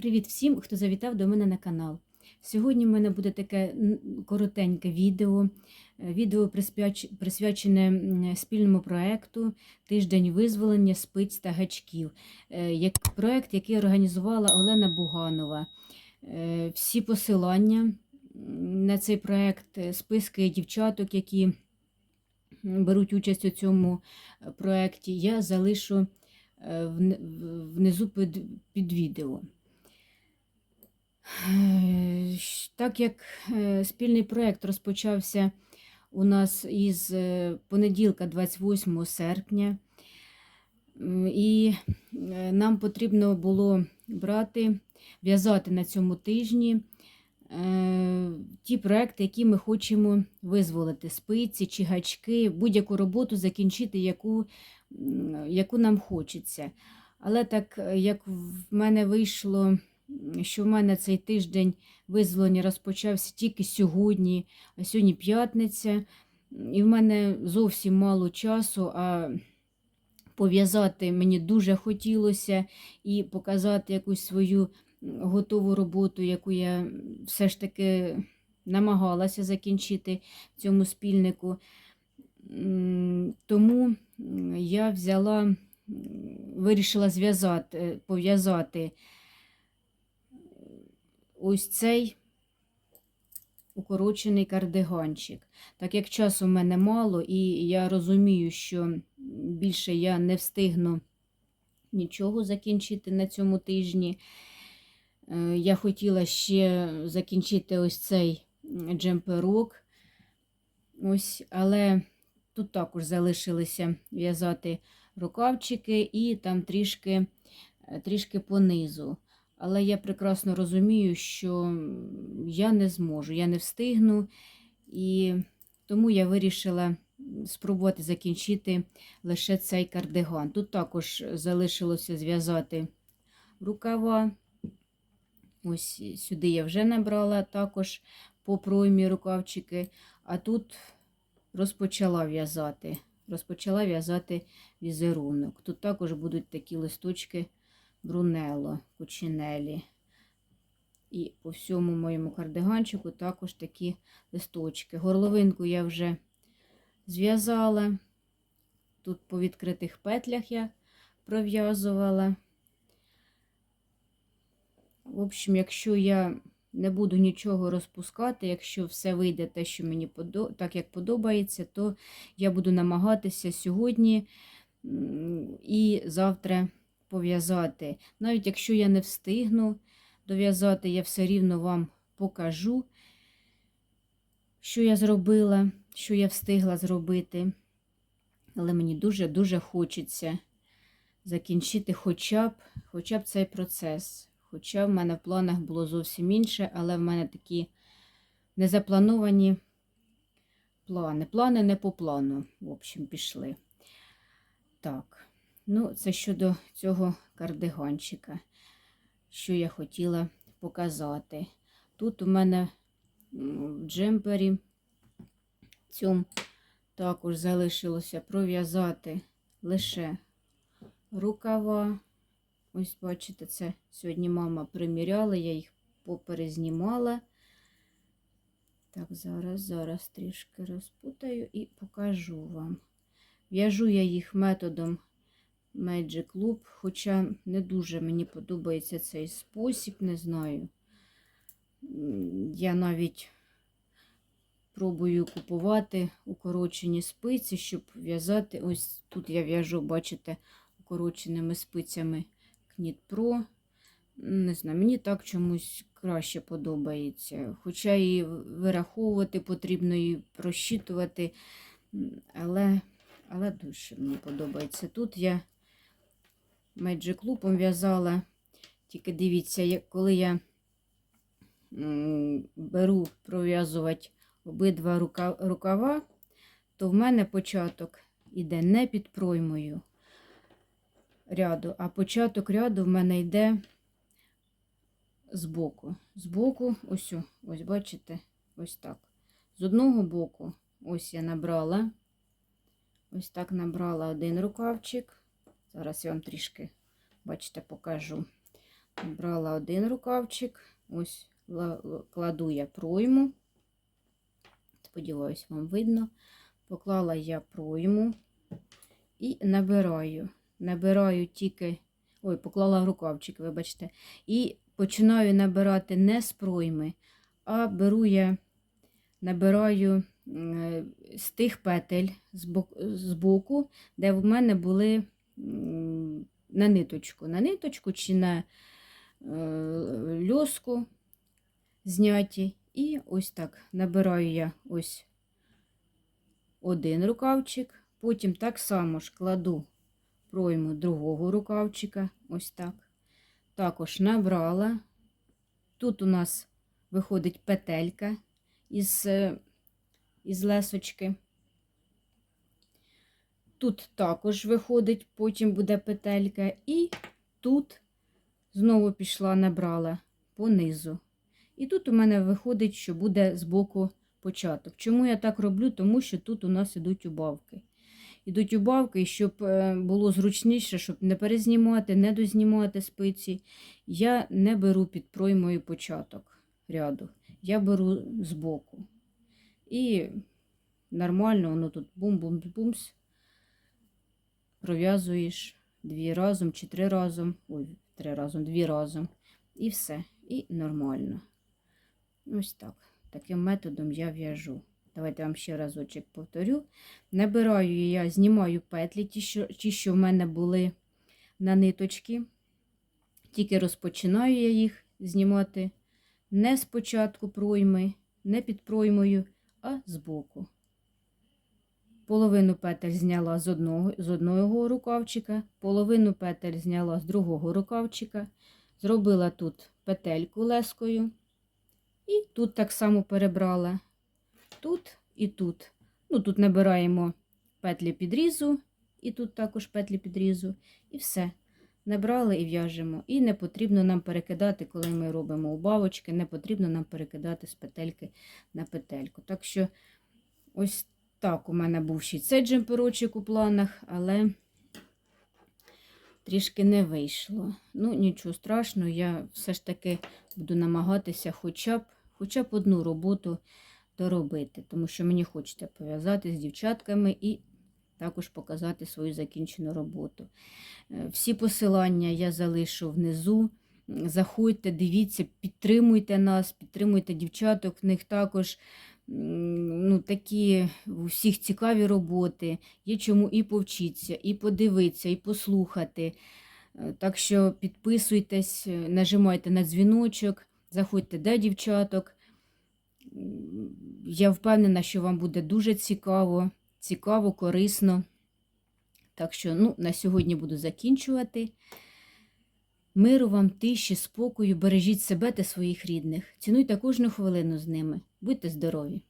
Привіт всім, хто завітав до мене на канал. Сьогодні в мене буде таке коротеньке відео. Е, Відео присвячене спільному проекту Тиждень визволення спиць та гачків. Е, Як проект, який організувала Олена Буганова. Е, Всі посилання на цей проект, е, списки дівчаток, які беруть участь у цьому проекті, я залишу внизу під відео. Так як е, спільний проєкт розпочався у нас із е, понеділка, 28 серпня, і е, нам потрібно було брати, в'язати на цьому тижні ті проекти, які ми хочемо визволити, спиці чи гачки, будь-яку роботу закінчити, яку, яку нам хочеться. Але так як в мене вийшло, що в мене цей тиждень визволення розпочався тільки сьогодні, а сьогодні п'ятниця, і в мене зовсім мало часу, а пов'язати мені дуже хотілося і показати якусь свою готову роботу, яку я все ж таки намагалася закінчити цьому спільнику. Тому я взяла, вирішила зв'язати, пов'язати ось цей укорочений кардиганчик. Так як часу в мене мало, і я розумію, що більше я не встигну нічого закінчити на цьому тижні. Е, Я хотіла ще закінчити ось цей джемперок. Ось, але тут також залишилися в'язати рукавчики і там трішки, е, трішки понизу. Але я прекрасно розумію, що я не зможу, я не встигну, і тому я вирішила спробувати закінчити лише цей кардиган. Тут також залишилося зв'язати рукава. Ось сюди я вже набрала також по проймі рукавчики, а тут розпочала в'язати. Розпочала в'язати візерунок. Тут також будуть такі листочки брунело, кучинелі. І по всьому моєму кардиганчику також такі листочки. Горловинку я вже зв'язала. Тут по відкритих петлях я пров'язувала. В общем, якщо я не буду нічого розпускати, якщо все вийде те, що мені подо... так як подобається, то я буду намагатися сьогодні і завтра пов'язати. Навіть якщо я не встигну дов'язати, я все рівно вам покажу, що я зробила, що я встигла зробити. Але мені дуже-дуже хочеться закінчити хоча б, хоча б цей процес. Хоча в мене в планах було зовсім інше, але в мене такі незаплановані плани. Плани не по плану, в общем, пішли. Так, ну, це щодо цього кардиганчика, що я хотіла показати. Тут у мене в джемпері цьому також залишилося пров'язати лише рукава. Ось, бачите, це сьогодні мама приміряла, я їх поперезнімала. Так, зараз, зараз трішки розпутаю і покажу вам. В'яжу я їх методом Magic Loop, хоча не дуже мені подобається цей спосіб, не знаю. Я навіть пробую купувати укорочені спиці, щоб в'язати. Ось тут я в'яжу, бачите, укороченими спицями Knit Pro. Не знаю, мені так чомусь краще подобається. Хоча і вираховувати потрібно, і просчитувати, але, але дуже мені подобається. Тут я Magic Loop в'язала, тільки дивіться, як- коли я беру пров'язувати обидва рука- рукава, то в мене початок іде не під проймою ряду, а початок ряду в мене йде збоку. Збоку, ось, ось бачите, ось так. З одного боку, ось я набрала, ось так набрала один рукавчик. Зараз я вам трішки, бачите, покажу. Брала один рукавчик, ось ла- ла- кладу я пройму. Сподіваюсь, вам видно. Поклала я пройму і набираю. Набираю тільки, ой, поклала рукавчик, вибачте. І починаю набирати не з пройми, а беру я, набираю е, з тих петель з боку, де в мене були на ниточку. На ниточку чи на е, льоску зняті. І ось так набираю я ось один рукавчик, потім так само ж кладу пройму другого рукавчика, ось так. Також набрала. Тут у нас виходить петелька із, е, із лесочки. Тут також виходить, потім буде петелька, і тут знову пішла, набрала по низу. І тут у мене виходить, що буде збоку початок. Чому я так роблю? Тому що тут у нас ідуть убавки. Ідуть убавки, щоб е, було зручніше, щоб не перезнімати, не дознімати спиці. Я не беру під проймою початок ряду. Я беру збоку. І нормально воно тут бум-бум-бумс. Пров'язуєш дві разом чи три разом. Ой, три разом, дві разом. І все. І нормально. Ось так. Таким методом я в'яжу. Давайте вам ще разочок повторю. Набираю я, знімаю петлі, ті, що, ті, що в мене були на ниточки. Тільки розпочинаю я їх знімати не спочатку пройми, не під проймою, а збоку. Половину петель зняла з одного, з одного рукавчика, половину петель зняла з другого рукавчика, зробила тут петельку лескою. І тут так само перебрала. Тут і тут. Ну, тут набираємо петлі підрізу, і тут також петлі підрізу, і все. Набрали і в'яжемо. І не потрібно нам перекидати, коли ми робимо убавочки, не потрібно нам перекидати з петельки на петельку. Так що, ось так у мене був ще цей джемперочок у планах, але трішки не вийшло. Ну, нічого страшного, я все ж таки буду намагатися хоча б, хоча б одну роботу доробити, тому що мені хочеться пов'язати з дівчатками і також показати свою закінчену роботу. Е, Всі посилання я залишу внизу. Заходьте, дивіться, підтримуйте нас, підтримуйте дівчаток. В них також такі у всіх цікаві роботи. Є чому і повчитися, і подивитися, і послухати. Е, Так що підписуйтесь, е, нажимайте на дзвіночок, заходьте до дівчаток. Я впевнена, що вам буде дуже цікаво, цікаво, корисно. Так що, ну, на сьогодні буду закінчувати. Миру вам, тиші, спокою, бережіть себе та своїх рідних. Цінуйте кожну хвилину з ними. Будьте здорові!